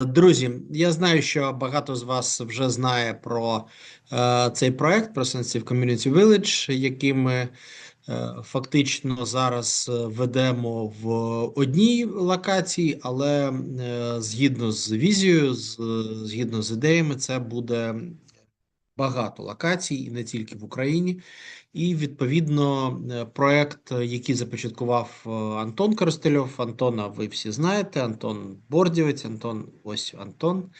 Друзі, я знаю, що багато з вас вже знає про е, цей проект про Sensitive Community Village, який ми е, фактично зараз е, ведемо в одній локації, але е, згідно з візією, з, згідно з ідеями, це буде багато локацій, і не тільки в Україні. І відповідно е, проект, який започаткував е, Антон Коростельов. Антона, ви всі знаєте. Антон Бордівець, Антон, ось Антон.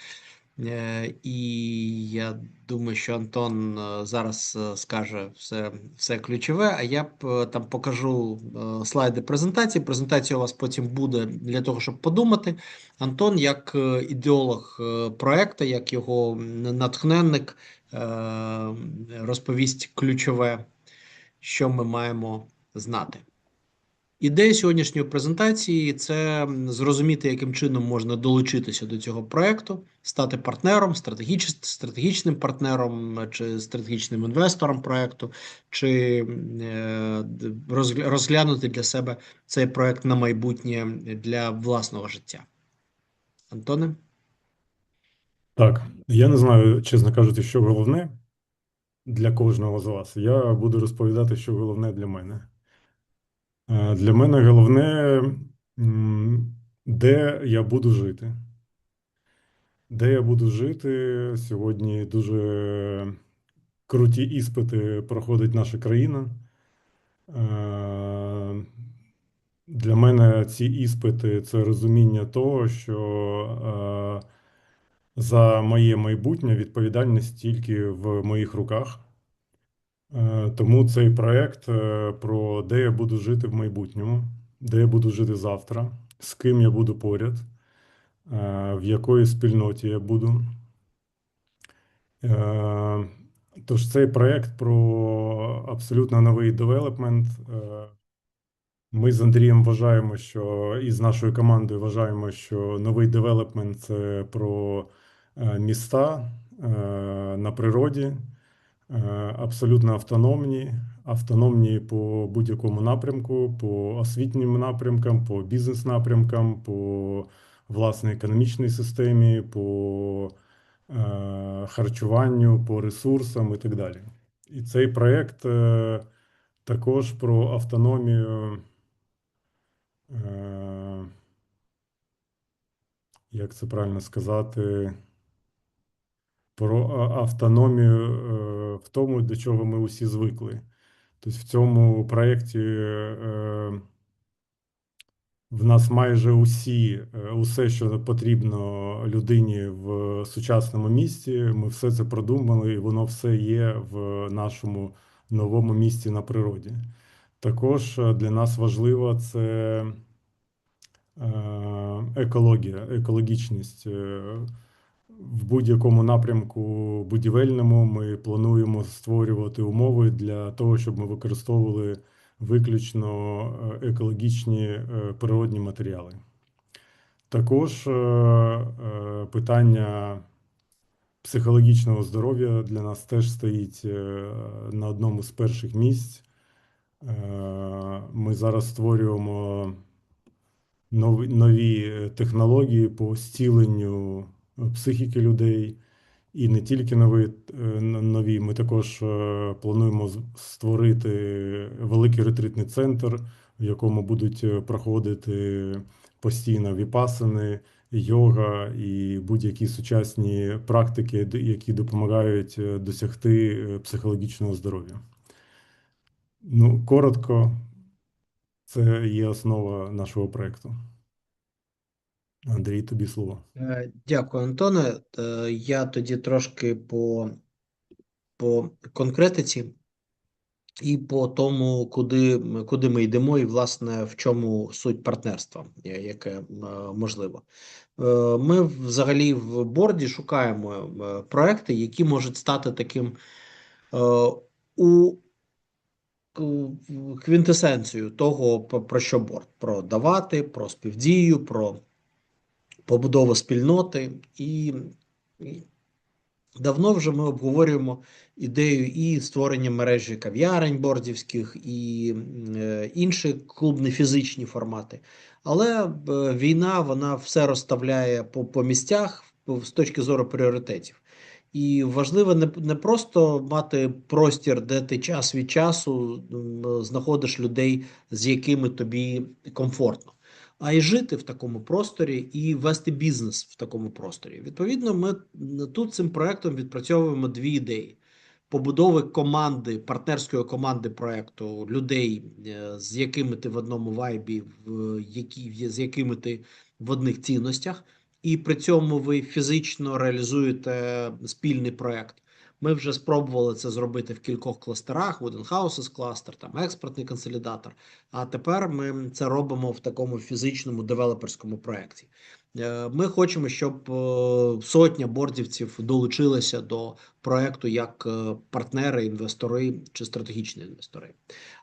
Е, І я думаю, що Антон зараз скаже все все ключове. А я б там покажу слайди презентації. Презентація у вас потім буде для того, щоб подумати. Антон, як ідеолог проекту, як його натхненник, розповість ключове що ми маємо знати. Ідея сьогоднішньої презентації це зрозуміти, яким чином можна долучитися до цього проекту, стати партнером, стратегіч... стратегічним партнером чи стратегічним інвестором проекту, чи е, розглянути для себе цей проект на майбутнє для власного життя. Антоне? Так, я не знаю, чесно кажучи, що головне для кожного з вас. Я буду розповідати, що головне для мене. Е, Для мене головне, де я буду жити. Де я буду жити? Сьогодні дуже круті іспити проходить наша країна. Е, Для мене ці іспити це розуміння того, що е, за моє майбутнє відповідальність тільки в моїх руках. Е, Тому цей проект е, про де я буду жити в майбутньому, де я буду жити завтра, з ким я буду поряд, е, в якої спільноті я буду. Тож цей проект про абсолютно новий девелопмент. Ми з Андрієм вважаємо, що і з нашою командою вважаємо, що новий девелопмент це про міста е, на природі. Е, абсолютно автономні, автономні по будь-якому напрямку, по освітнім напрямкам, по бізнес-напрямкам, по власне економічній системі, по е, харчуванню, по ресурсам і так далі. І цей проєкт е, також про автономію. е, Як це правильно сказати? Про автономію е, в тому, до чого ми усі звикли. Тобто в цьому проєкті е, в нас майже усі, е, усе, що потрібно людині в сучасному місті, ми все це продумали, і воно все є в нашому новому місті на природі. Також для нас важливо це екологія, екологічність. В будь-якому напрямку будівельному ми плануємо створювати умови для того, щоб ми використовували виключно е, екологічні е, природні матеріали. Також е, питання психологічного здоров'я для нас теж стоїть на одному з перших місць. Ми зараз створюємо нові, технології по зціленню психіки людей. І не тільки нові, е, нові, ми також е, плануємо створити великий ретритний центр, в якому будуть е, проходити постійно віпасани, йога і будь-які сучасні практики, які допомагають досягти психологічного здоров'я. Ну, коротко, це є основа нашого проєкту. Андрій, тобі слово. Е, Дякую, Антоне. Е, Я тоді трошки по, по конкретиці і по тому, куди, куди ми йдемо, і, власне, в чому суть партнерства, яке е, можливо. Ми взагалі в борді шукаємо проекти, які можуть стати таким у к- квінтесенцією того, про що борд: про давати, про співдію, про побудову спільноти і, і Давно вже ми обговорюємо ідею і створення мережі кав'ярень бордівських, і е, інші клубні фізичні формати. Але е, війна вона все розставляє по, по місцях з точки зору пріоритетів. І важливо не, не просто мати простір, де ти час від часу знаходиш людей, з якими тобі комфортно, а й жити в такому просторі і вести бізнес в такому просторі. Відповідно, ми тут цим проектом відпрацьовуємо дві ідеї. Побудови команди, партнерської команди проекту, людей, е, з якими ти в одному вайбі, в які, з якими ти в одних цінностях, і при цьому ви фізично реалізуєте спільний проект. Ми вже спробували це зробити в кількох кластерах: Wooden Houses кластер, там експортний консолідатор. А тепер ми це робимо в такому фізичному девелоперському проєкті. Е, Ми хочемо, щоб е, сотня бордівців долучилися до проекту як е, партнери, інвестори чи стратегічні інвестори.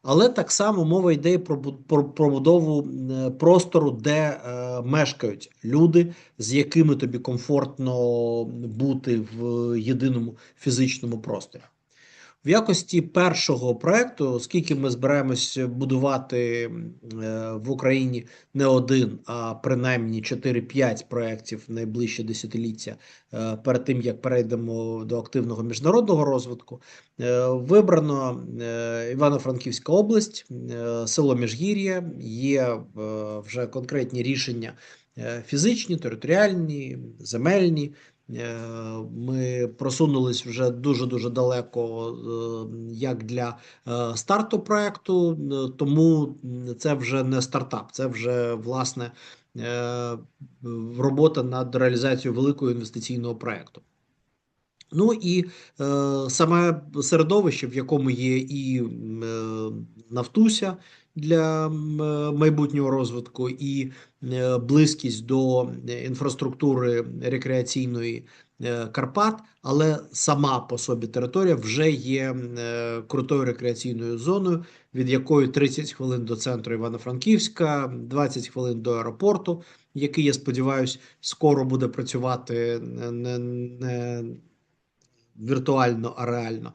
Але так само мова йде про пробудову простору, де мешкають люди, з якими тобі комфортно бути в єдиному фізичному просторі. В якості першого проекту, оскільки ми збираємось будувати е, в Україні не один, а принаймні 4-5 проєктів найближче десятиліття е, перед тим, як перейдемо до активного міжнародного розвитку, е, вибрано Івано-Франківська область, село Міжгір'я, є вже конкретні рішення фізичні, територіальні, земельні. Е, Ми просунулись вже дуже дуже далеко, е, як для е, старту проекту, тому це вже не стартап, це вже власне робота над реалізацією великого інвестиційного проекту. Ну і саме середовище, в якому є і Нафтуся для майбутнього розвитку, і е, близькість до е, інфраструктури рекреаційної е, Карпат, але сама по собі територія вже є крутою рекреаційною зоною, від якої 30 хвилин до центру Івано-Франківська, 20 хвилин до аеропорту, який, я сподіваюся, скоро буде працювати не, не віртуально, а реально.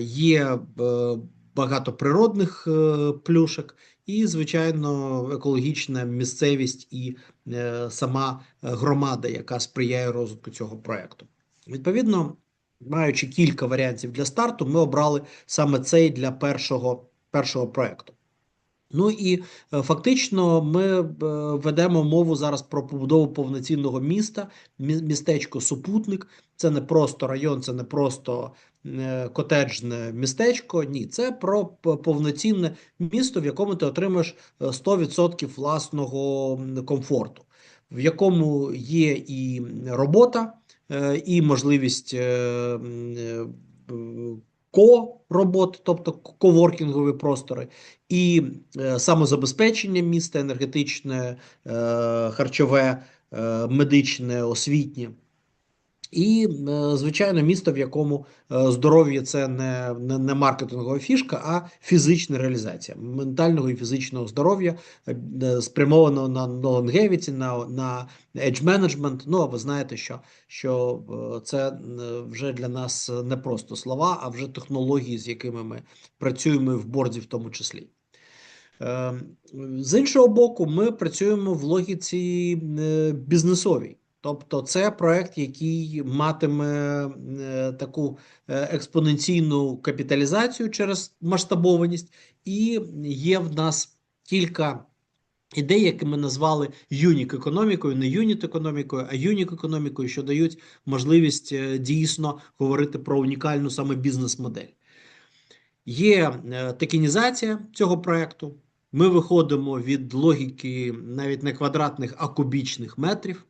Є е, багато природних е, плюшок, і, звичайно, екологічна місцевість і е, сама громада, яка сприяє розвитку цього проекту. Відповідно, маючи кілька варіантів для старту, ми обрали саме цей для першого, першого проекту. Ну і е, фактично ми е, ведемо мову зараз про побудову повноцінного міста, мі- містечко Супутник. Це не просто район, це не просто е, котеджне містечко. Ні, це про повноцінне місто, в якому ти отримаєш е, 100% власного комфорту, в якому є і робота, е, і можливість е, е, ко-роботи, тобто коворкінгові простори, і е, самозабезпечення міста, енергетичне, е, харчове, е, медичне, освітнє. І, е, звичайно, місто, в якому е, здоров'я це не, не, не маркетингова фішка, а фізична реалізація ментального і фізичного здоров'я, е, спрямованого на, на на, на edge management. Ну, а ви знаєте, що, що це вже для нас не просто слова, а вже технології, з якими ми працюємо в борді в тому числі. З іншого боку, ми працюємо в логіці бізнесовій. Тобто, це проект, який матиме е, таку е, експоненційну капіталізацію через масштабованість, і є в нас кілька ідей, які ми назвали юнік економікою, не юніт економікою, а юнік економікою, що дають можливість е, дійсно говорити про унікальну саме бізнес-модель. Є токенізація цього проекту. Ми виходимо від логіки навіть не квадратних, а кубічних метрів.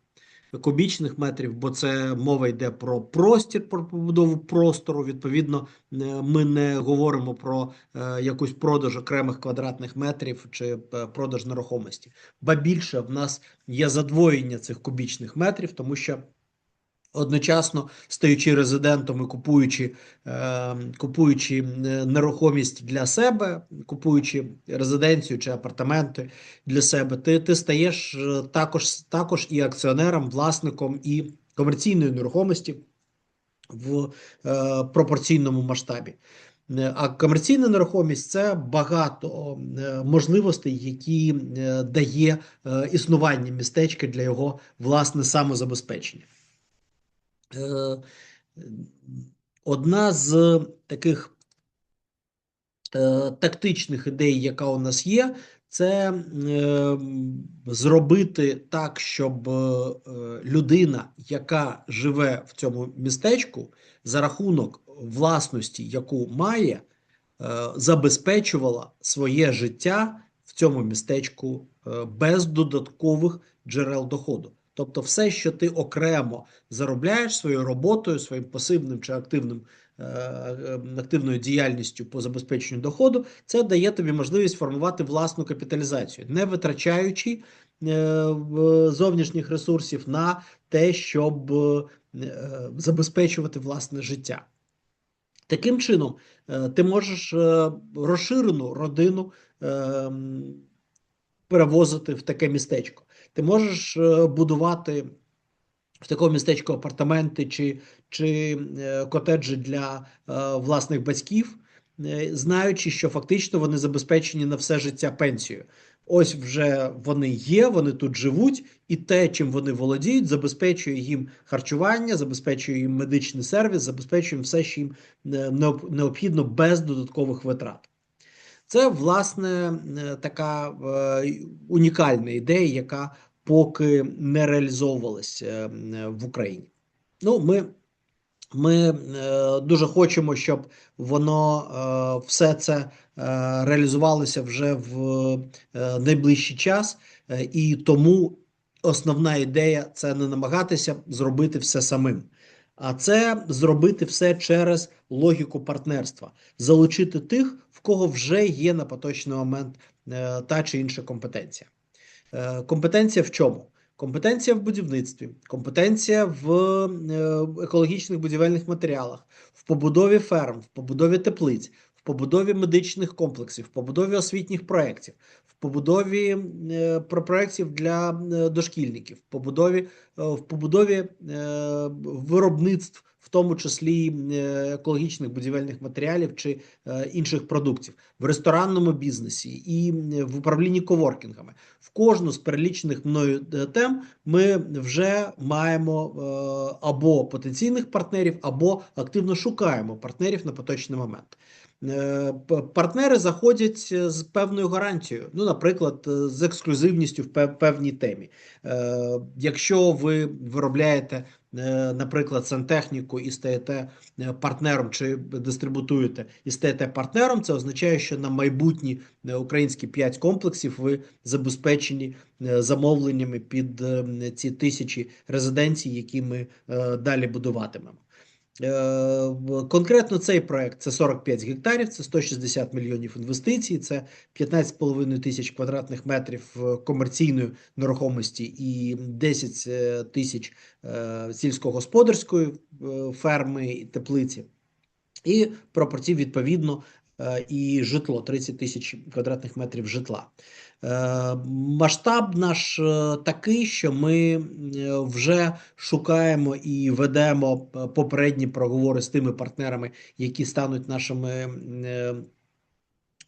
Кубічних метрів, бо це мова йде про простір, про побудову простору. Відповідно, е, ми не говоримо про е, якусь продаж окремих квадратних метрів чи е, продаж нерухомості. Ба більше в нас є задвоєння цих кубічних метрів, тому що одночасно стаючи резидентом і купуючи, е, купуючи нерухомість для себе, купуючи резиденцію чи апартаменти для себе, ти, ти стаєш е, також, також і акціонером, власником і комерційної нерухомості. в е, пропорційному масштабі. А комерційна нерухомість це багато можливостей, які дає існування містечка для його власне самозабезпечення. Е, Одна з таких е, тактичних ідей, яка у нас є, це е, зробити так, щоб людина, яка живе в цьому містечку, за рахунок власності, яку має, забезпечувала своє життя в цьому містечку без додаткових джерел доходу. Тобто, все, що ти окремо заробляєш своєю роботою, своїм пасивним чи активним е, е, активною діяльністю по забезпеченню доходу, це дає тобі можливість формувати власну капіталізацію, не витрачаючи е, зовнішніх ресурсів на те, щоб забезпечувати власне життя. Таким чином, ти можеш розширену родину е, перевозити в таке містечко. Ти можеш е, будувати в такому містечку апартаменти чи, чи е, котеджі для е, власних батьків, знаючи, що фактично вони забезпечені на все життя пенсією. Ось вже вони є, вони тут живуть, і те, чим вони володіють, забезпечує їм харчування, забезпечує їм медичний сервіс, забезпечує їм все, що їм необхідно без додаткових витрат. Це, власне, е, така е, унікальна ідея, яка поки не реалізовувалась е, в Україні. Ну, ми, ми дуже хочемо, щоб воно все це реалізувалося вже в найближчий час, і тому основна ідея це не намагатися зробити все самим. А це зробити все через логіку партнерства, залучити тих, в кого вже є на поточний момент е, та чи інша компетенція. Е, Компетенція в чому? Компетенція в будівництві, компетенція в е, екологічних будівельних матеріалах, в побудові ферм, в побудові теплиць, побудові медичних комплексів, в побудові освітніх проєктів, в побудові е, про- проєктів для е, дошкільників, в побудові, е, в побудові е, виробництв, в тому числі е, екологічних будівельних матеріалів чи е, інших продуктів, в ресторанному бізнесі і в управлінні коворкінгами. В кожну з перелічених мною е, тем ми вже маємо е, або потенційних партнерів, або активно шукаємо партнерів на поточний момент. Е, Партнери заходять е, з певною гарантією, ну, наприклад, е, з ексклюзивністю в певній темі. Якщо ви виробляєте, наприклад, сантехніку і стаєте партнером чи дистрибутуєте і стаєте партнером, це означає, що на майбутні українські 5 комплексів ви забезпечені замовленнями під ці тисячі резиденцій, які ми далі будуватимемо. Е, Конкретно цей проект це 45 гектарів, це 160 мільйонів інвестицій, це 15,5 тисяч квадратних метрів е, комерційної нерухомості і 10 е, тисяч сільськогосподарської ферми і теплиці. І пропорцій відповідно і житло 30 тисяч квадратних метрів житла. Е, Масштаб наш е, такий, що ми е, вже шукаємо і ведемо попередні проговори з тими партнерами, які стануть нашими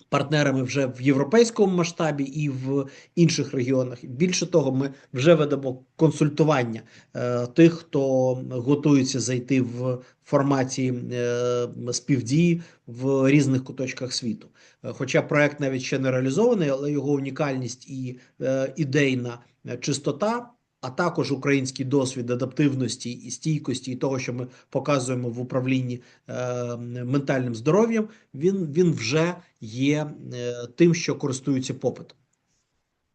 партнерами вже в європейському масштабі і в інших регіонах. Більше того, ми вже ведемо консультування е, тих, хто готується зайти в форматі е, співдії в різних куточках світу. Е, Хоча проект навіть ще не реалізований, але його унікальність і е, ідейна е, чистота. А також український досвід адаптивності і стійкості, і того, що ми показуємо в управлінні е, ментальним здоров'ям, він, він вже є е, тим, що користується попитом.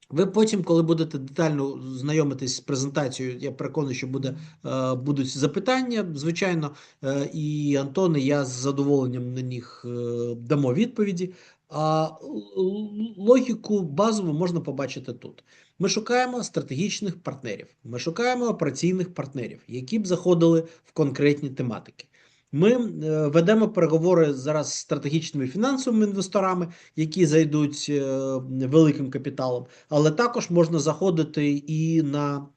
Ви потім, коли будете детально знайомитись з презентацією, я переконаний, що буде, е, будуть запитання, звичайно, е, і Антон, і я з задоволенням на них е, дамо відповіді. А логіку базову можна побачити тут. Ми шукаємо стратегічних партнерів, ми шукаємо операційних партнерів, які б заходили в конкретні тематики. Ми е, ведемо переговори зараз з стратегічними фінансовими інвесторами, які зайдуть е, великим капіталом, але також можна заходити і на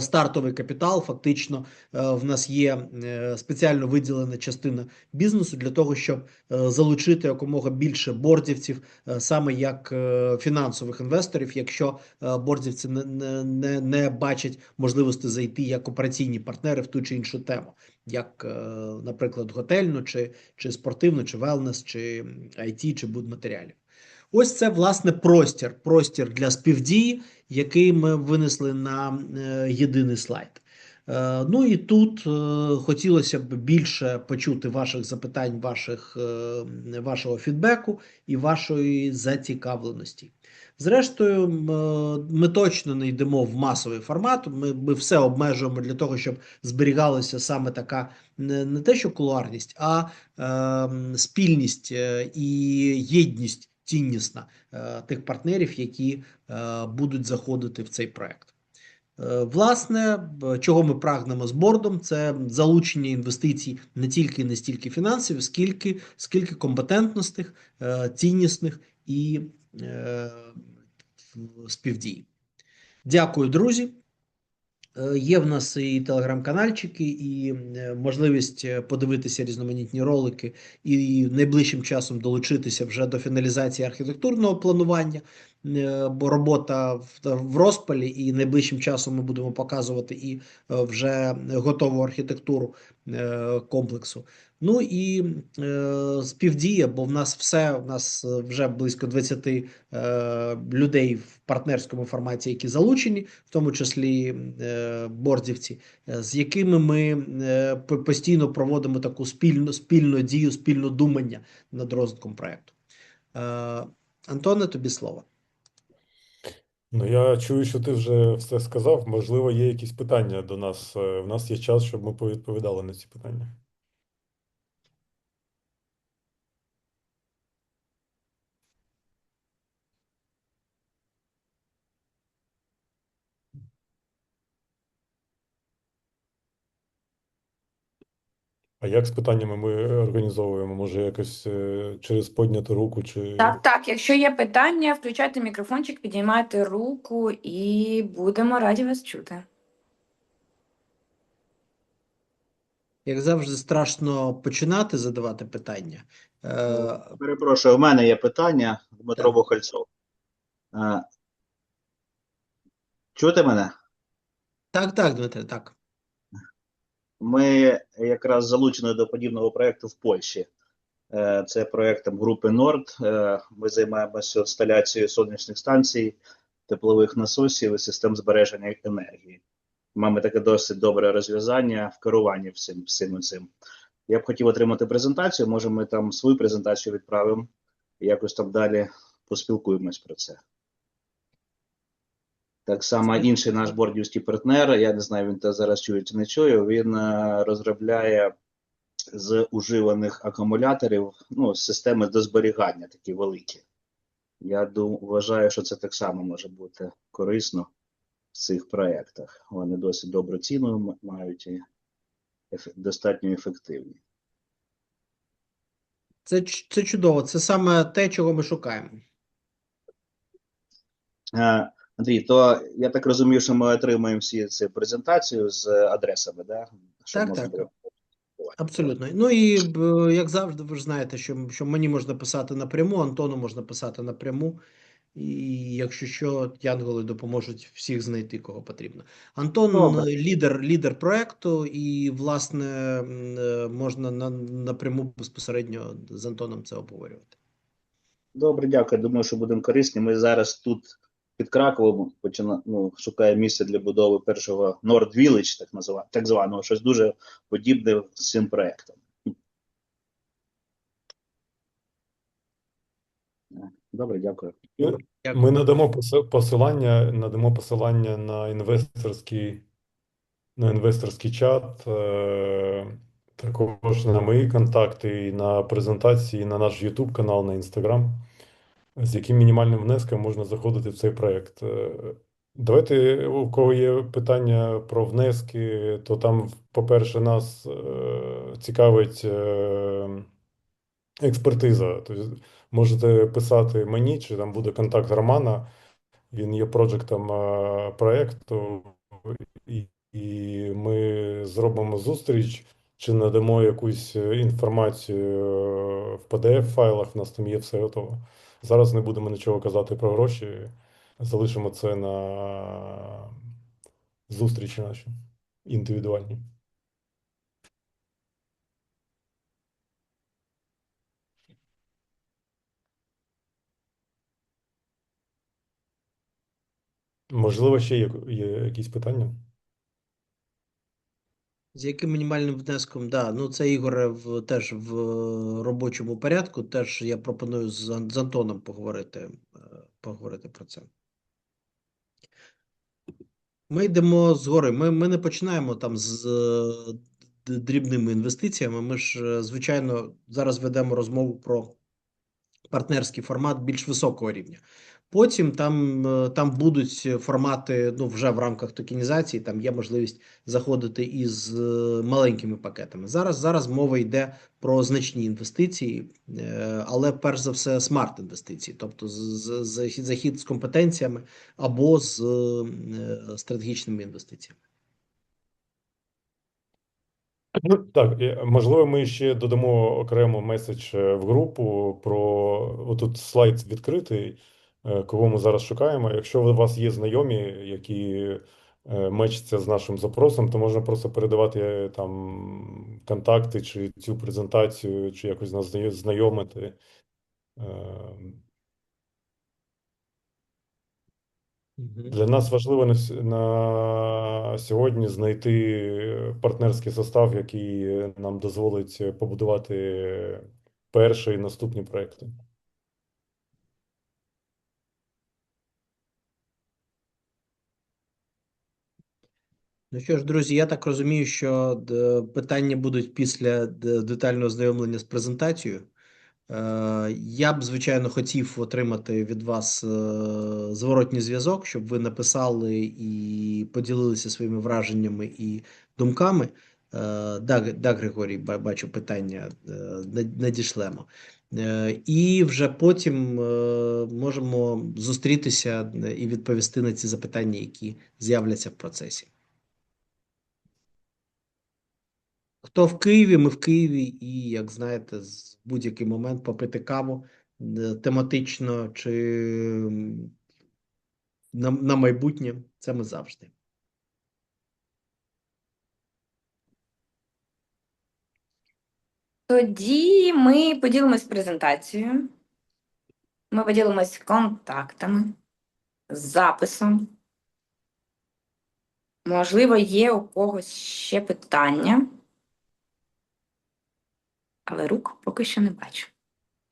стартовий капітал. Фактично, е, в нас є е, спеціально виділена частина бізнесу для того, щоб е, залучити якомога більше бордівців, е, саме як е, фінансових інвесторів, якщо е, бордівці не, не, не, бачать можливості зайти як операційні партнери в ту чи іншу тему, як, е, наприклад, готельну, чи, чи спортивну, чи велнес, чи IT, чи будматеріалів. Ось це власне простір, простір для співдії, який ми винесли на е, єдиний слайд. Е, ну і тут е, хотілося б більше почути ваших запитань, ваших, вашого фідбеку і вашої зацікавленості. Зрештою, ми точно не йдемо в масовий формат. Ми, ми все обмежуємо для того, щоб зберігалася саме така не, не те, що кулуарність, а е, спільність і єдність ціннісна е, тих партнерів, які е, будуть заходити в цей проект. Е, Власне, чого ми прагнемо з бордом, це залучення інвестицій не тільки не стільки фінансів, скільки, скільки компетентностих, ціннісних і співдій. Дякую, друзі. Е, Є в нас і телеграм-канальчики, і е, можливість е, подивитися різноманітні ролики, і найближчим часом долучитися вже до фіналізації архітектурного планування, робота в, розпалі, і найближчим часом ми будемо показувати і е, вже готову архітектуру е, комплексу. Ну і е, співдія, бо в нас все, в нас е, вже близько 20 е, людей в партнерському форматі, які залучені, в тому числі е, бордівці, е, з якими ми е, постійно проводимо таку спільну, спільну дію, спільне думання над розвитком проекту. Е, Антоне, тобі слово. Ну, я чую, що ти вже все сказав. Можливо, є якісь питання до нас. Е, В нас є час, щоб ми повідповідали на ці питання. А як з питаннями ми організовуємо? Може, якось е, через підняту руку чи Так, так, якщо є питання, включайте мікрофончик, підіймайте руку і будемо раді вас чути. Як завжди, страшно починати задавати питання. Е, Перепрошую, у мене є питання, Дмитро Так. Бохальцов. Е, Чути мене? так, так, Дмитре, так. Ми якраз залучені до подібного проєкту в Польщі. Е, Це проєктом групи Норд. Е, Ми займаємося інсталяцією сонячних станцій, теплових насосів і систем збереження енергії. Маємо таке досить добре розв'язання в керуванні всім, всім цим. Я б хотів отримати презентацію. Може, ми там свою презентацію відправимо якось там далі поспілкуємось про це. Так само інший наш бордівський партнер, я не знаю, він те зараз чує чи не чує, він е, розробляє з уживаних акумуляторів ну, системи до зберігання такі великі. Я дум, вважаю, що це так само може бути корисно в цих проєктах. Вони досить добру ціну мають і достатньо ефективні. Це, це чудово. Це саме те, чого ми шукаємо. Андрій, то я так розумію, що ми отримаємо всі ці презентацію з адресами, да? Щоб Так, можна так. Абсолютно. Ну і як завжди, ви ж знаєте, що, що мені можна писати напряму, Антону можна писати напряму. І якщо що, янголи допоможуть всіх знайти, кого потрібно. Антон Добре. лідер, лідер проекту, і, власне, е, можна на, напряму безпосередньо з Антоном це обговорювати. Добре, дякую. Думаю, що будемо корисні. Ми зараз тут під Краковом почина, ну, шукаємо місце для будови першого Nord Village, так назва, так званого, щось дуже подібне з цим проектом. Добре, дякую. Ми надамо поси- посилання, надамо посилання на інвесторський, на інвесторський чат, е, також на мої контакти, і на презентації, на наш YouTube канал, на Instagram, з яким мінімальним внеском можна заходити в цей проект. Е, Давайте, у кого є питання про внески, то там, по-перше, нас е, цікавить е, експертиза. Тобто можете писати мені, чи там буде контакт Романа. Він є проджектом проекту, і, і ми зробимо зустріч чи надамо якусь інформацію в PDF-файлах, в нас там є все готово. Зараз не будемо нічого казати про гроші, залишимо це на зустрічі наші індивідуальні. Можливо, ще є, є якісь питання? З яким мінімальним внеском? Да, ну це Ігоре в теж в робочому порядку. Теж я пропоную з, з Антоном поговорити, е, поговорити про це. Ми йдемо згори. Ми, ми не починаємо там з е, дрібними інвестиціями. Ми ж, е, звичайно, зараз ведемо розмову про партнерський формат більш високого рівня. Потім там, е, там будуть формати, ну вже в рамках токенізації, там є можливість заходити із е, маленькими пакетами. Зараз, зараз мова йде про значні інвестиції, е, але перш за все смарт інвестиції, тобто захід з компетенціями або з стратегічними інвестиціями. Ну, Так, можливо, ми ще додамо окремо меседж в групу про отут слайд відкритий, кого ми зараз шукаємо. Якщо у вас є знайомі, які е, мечаться з нашим запросом, то можна просто передавати е, там контакти чи цю презентацію, чи якось нас знайомити. Е, Для нас важливо на, на сьогодні знайти партнерський состав, який нам дозволить побудувати перші і наступні проекти. Ну що ж, друзі, я так розумію, що питання будуть після детального знайомлення з презентацією. Е, Я б, звичайно, хотів отримати від вас е, зворотній зв'язок, щоб ви написали і поділилися своїми враженнями і думками. Е, Да, Григорій, ба- бачу питання, е, надішлемо. Е, І вже потім е, можемо зустрітися е, і відповісти на ці запитання, які з'являться в процесі. Хто в Києві, ми в Києві, і, як знаєте, з будь-який момент попити каву е, тематично чи на, на майбутнє, це ми завжди. Тоді ми поділимось презентацією. Ми поділимось контактами, записом. Можливо, є у когось ще питання. Але рук поки що не бачу.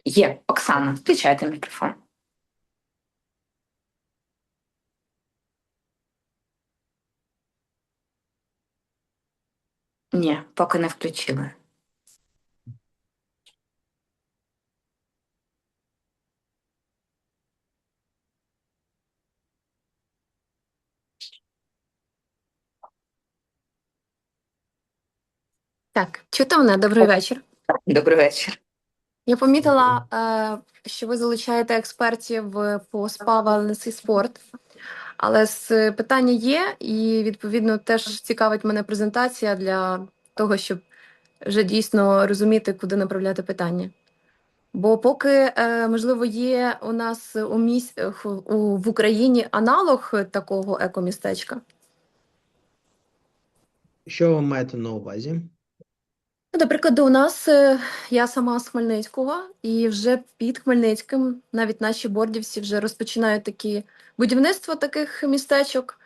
Є, Оксана, включайте мікрофон. Ні, поки не включили. Так, чути мене? Добрий вечір. Добрий вечір. Я помітила, е, що ви залучаєте експертів по спа, wellness і спорт. Але з питання є, і відповідно теж цікавить мене презентація для того, щоб вже дійсно розуміти, куди направляти питання. Бо поки, е, можливо, є у нас у міс... в Україні аналог такого екомістечка. Що ви маєте на увазі? Ну, До у нас е, я сама з Хмельницького, і вже під Хмельницьким навіть наші бордівці вже розпочинають такі будівництво таких містечок.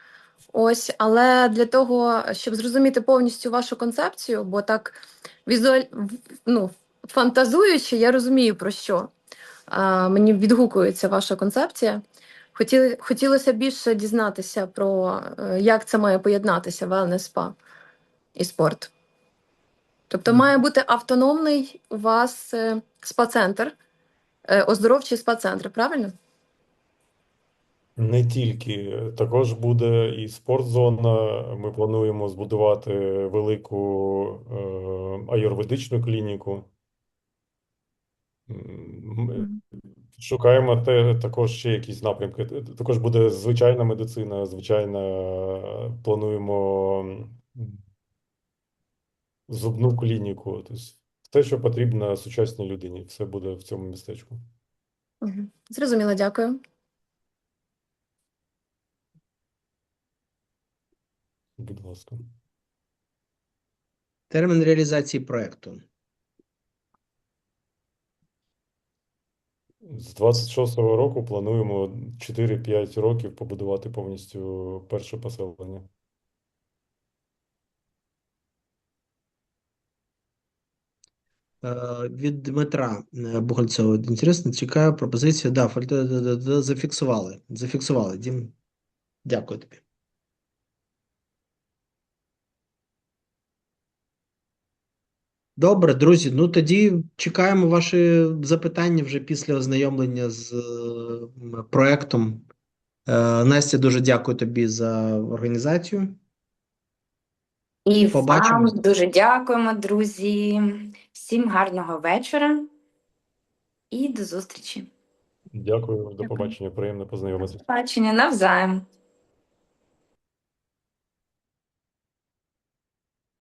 Ось, але для того, щоб зрозуміти повністю вашу концепцію, бо так візуаль... ну, фантазуючи, я розумію про що. А, мені відгукується ваша концепція. Хотіли... Хотілося більше дізнатися про е, як це має поєднатися wellness спа і спорт. Тобто має бути автономний у вас е, спа-центр, е, оздоровчий спа-центр, правильно? Не тільки, також буде і спортзона. Ми плануємо збудувати велику е, аюрведичну клініку. М, Мгм. Шукаємо те, також ще якісь напрямки. Також буде звичайна медицина, звичайно, плануємо зубну клініку. Тобто все, що потрібно сучасній людині, все буде в цьому містечку. Зрозуміло, дякую. Будь ласка. Термін реалізації проекту. З 26-го року плануємо 4-5 років побудувати повністю перше поселення. Від Дмитра е, Бухальцова. Інтересно, цікава пропозиція. Да, да, зафіксували. Зафіксували. Дім, дякую тобі. Добре, друзі. Ну тоді чекаємо ваші запитання вже після ознайомлення з е, проектом. Е, Настя, дуже дякую тобі за організацію. І Побачимось. вам дуже дякуємо, друзі. Всім гарного вечора і до зустрічі. Дякую, до побачення. Приємно познайомитися. Бачення навзаєм.